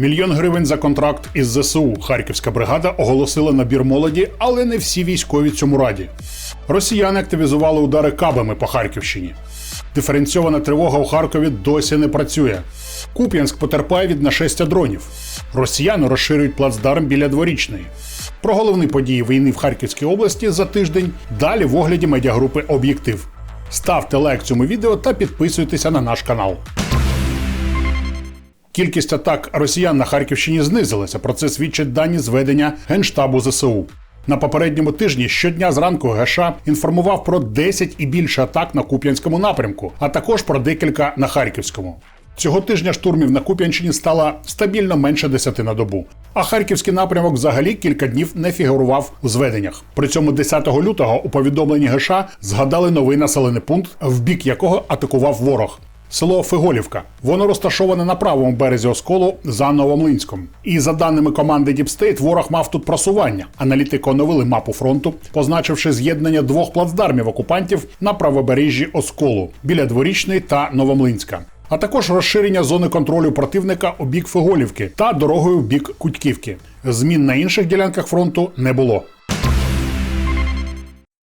Мільйон гривень за контракт із ЗСУ. Харківська бригада оголосила набір молоді, але не всі військові цьому раді. Росіяни активізували удари кабами по Харківщині. Диференцьована тривога у Харкові досі не працює. Куп'янськ потерпає від нашестя дронів. Росіяни розширюють плацдарм біля дворічної. Про головні події війни в Харківській області за тиждень далі в огляді медіагрупи Об'єктив. Ставте лайк цьому відео та підписуйтеся на наш канал. Кількість атак росіян на Харківщині знизилася. Про це свідчать дані зведення Генштабу ЗСУ. На попередньому тижні щодня зранку ГШ інформував про 10 і більше атак на Куп'янському напрямку, а також про декілька на Харківському. Цього тижня штурмів на Куп'янщині стало стабільно менше 10 на добу. А харківський напрямок взагалі кілька днів не фігурував у зведеннях. При цьому 10 лютого у повідомленні ГШ згадали новий населений пункт, в бік якого атакував ворог. Село Фиголівка. Воно розташоване на правому березі Осколу за Новомлинськом. І за даними команди Діпстейт, ворог мав тут просування. Аналітики оновили мапу фронту, позначивши з'єднання двох плацдармів окупантів на правобережжі Осколу біля дворічної та Новомлинська. А також розширення зони контролю противника у бік Фиголівки та дорогою в бік Кутьківки. Змін на інших ділянках фронту не було.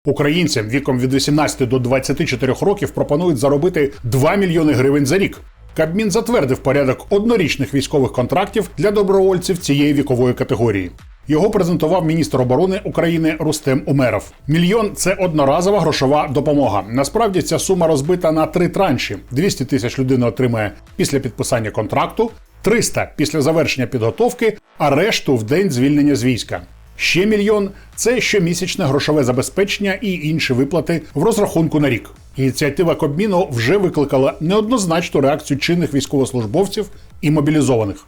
Українцям віком від 18 до 24 років пропонують заробити 2 мільйони гривень за рік. Кабмін затвердив порядок однорічних військових контрактів для добровольців цієї вікової категорії. Його презентував міністр оборони України Рустем Умеров. Мільйон це одноразова грошова допомога. Насправді ця сума розбита на три транші: 200 тисяч людина отримає після підписання контракту, 300 після завершення підготовки, а решту в день звільнення з війська. Ще мільйон це щомісячне грошове забезпечення і інші виплати в розрахунку на рік. Ініціатива Кабміну вже викликала неоднозначну реакцію чинних військовослужбовців і мобілізованих.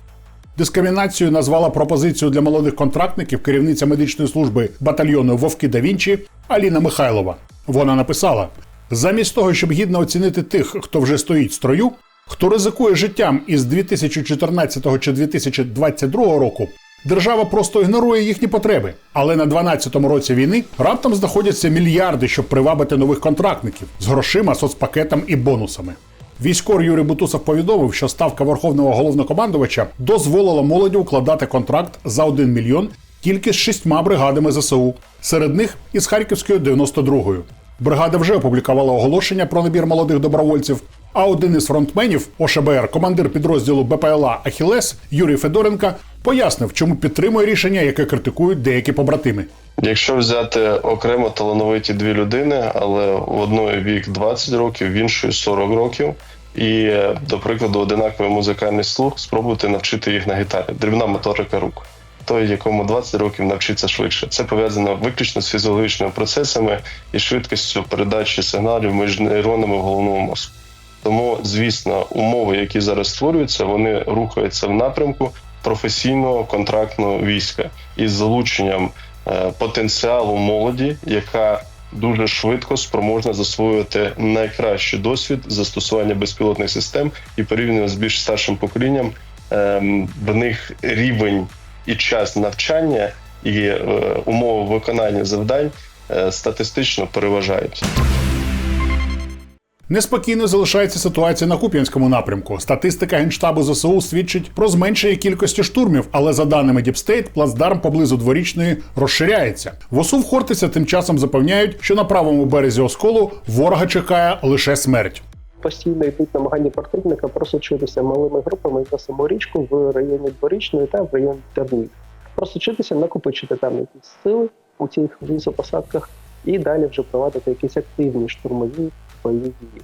Дискримінацією назвала пропозицію для молодих контрактників керівниця медичної служби батальйону Вовки да Вінчі Аліна Михайлова. Вона написала: замість того, щоб гідно оцінити тих, хто вже стоїть в строю, хто ризикує життям із 2014 чи 2022 року, держава просто ігнорує їхні потреби. Але на 12-му році війни раптом знаходяться мільярди, щоб привабити нових контрактників з грошима, соцпакетом і бонусами. Військор Юрій Бутусов повідомив, що ставка верховного головнокомандувача дозволила молоді укладати контракт за 1 мільйон тільки з шістьма бригадами ЗСУ, серед них із Харківською 92-ю. Бригада вже опублікувала оголошення про набір молодих добровольців. А один із фронтменів ОШБР, командир підрозділу БПЛА Ахілес Юрій Федоренко, пояснив, чому підтримує рішення, яке критикують деякі побратими. Якщо взяти окремо талановиті дві людини, але в одної вік 20 років, в іншої 40 років, і, до прикладу, одинаковий музикальний слух, спробуйте навчити їх на гітарі. Дрібна моторика рук. Той, якому 20 років навчиться швидше. Це пов'язано виключно з фізіологічними процесами і швидкістю передачі сигналів між нейронами в головному мозку. Тому, звісно, умови, які зараз створюються, вони рухаються в напрямку професійного контрактного війська із залученням е, потенціалу молоді, яка дуже швидко спроможна засвоювати найкращий досвід застосування безпілотних систем і порівняно з більш старшим поколінням ем, в них рівень і час навчання і е, умови виконання завдань е, статистично переважають. Неспокійно залишається ситуація на Куп'янському напрямку. Статистика генштабу ЗСУ свідчить про зменшення кількості штурмів, але за даними Діпстейт, плацдарм поблизу дворічної розширяється. В в Хортиця тим часом запевняють, що на правому березі осколу ворога чекає лише смерть. постійно йдуть намагання противника просочитися малими групами на саму річку в районі Дворічної та в районі Тернів. Просочитися, накопичити там якісь сили у цих лісопосадках і далі вже проводити якісь активні штурмові дії.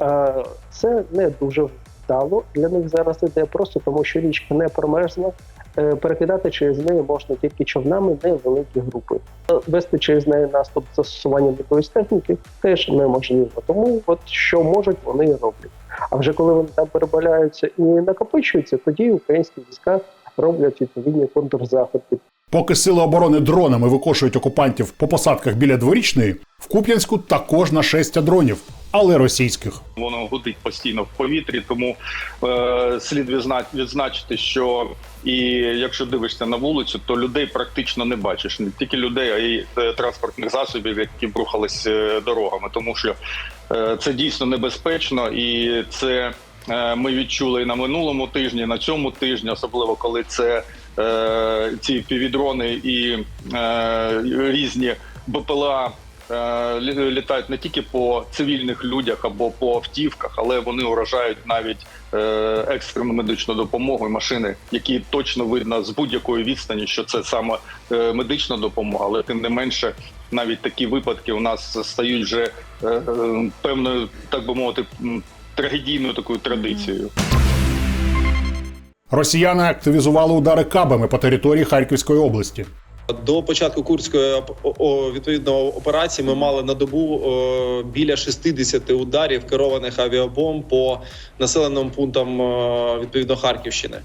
Е, Це не дуже вдало для них зараз іде, просто тому що річка не промерзла. Е, Перекидати через неї можна тільки човнами невеликі групи. Е, Вести через неї наступ з застосуванням якоїсь техніки теж неможливо. Тому от що можуть, вони і роблять. А вже коли вони там перебаляються і накопичуються, тоді українські війська роблять відповідні контрзаходи. Поки сили оборони дронами викошують окупантів по посадках біля дворічної, в Куп'янську також нашестя дронів, але російських. Воно гудить постійно в повітрі, тому е, слід відзначити, що і якщо дивишся на вулицю, то людей практично не бачиш. Не тільки людей, а й е, транспортних засобів, які рухались е, дорогами, тому що е, це дійсно небезпечно і це. е, ми відчули і на минулому тижні, і на цьому тижні, особливо коли це е, ці півдрони і е, різні БПЛА е, літають не тільки по цивільних людях або по автівках, але вони уражають навіть е, екстрену медичну допомогу і машини, які точно видно з будь-якої відстані, що це саме е, медична допомога, але тим не менше. Навіть такі випадки у нас стають вже е, е, певною, так би мовити, трагедійною такою традицією. Росіяни активізували удари кабами по території Харківської області. До початку курської оп- о- о, відповідно операції ми мали на добу біля 60 ударів керованих авіабомб по населеним пунктам о, відповідно Харківщини.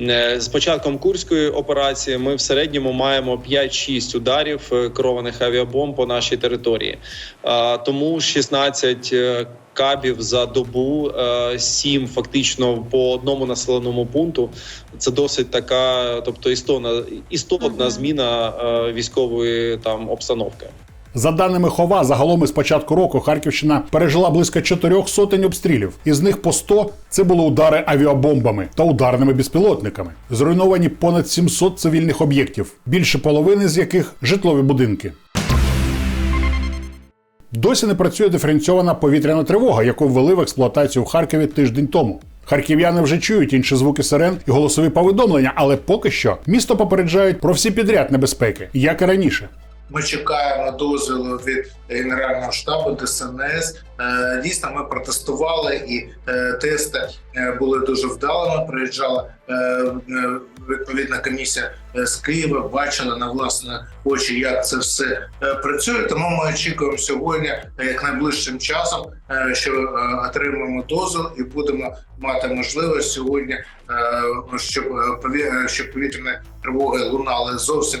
Е, З початком курської операції ми в середньому маємо 5-6 ударів е, керованих авіабомб по нашій території. Е, Тому 16 е, кабів за добу, 7 фактично по одному населеному пункту. Це досить така, тобто істотна, істотна зміна військової там обстановки. За даними Хова, загалом із початку року Харківщина пережила близько чотирьох сотень обстрілів. Із них по 100 – це були удари авіабомбами та ударними безпілотниками. Зруйновані понад 700 цивільних об'єктів, більше половини з яких житлові будинки. Досі не працює диференційована повітряна тривога, яку ввели в експлуатацію в Харкові тиждень тому. Харків'яни вже чують інші звуки сирен і голосові повідомлення, але поки що місто попереджають про всі підряд небезпеки, як і раніше. Ми чекаємо дозволу від Генерального штабу ДСНС. Е, Дійсно, ми протестували і е, тести е, були дуже вдалими. Приїжджала відповідна комісія з Києва, бачила на власні очі, як це все працює. Тому ми очікуємо сьогодні, як найближчим часом, що отримаємо дозвіл і будемо мати можливість сьогодні, щоб повітряні тривоги лунали зовсім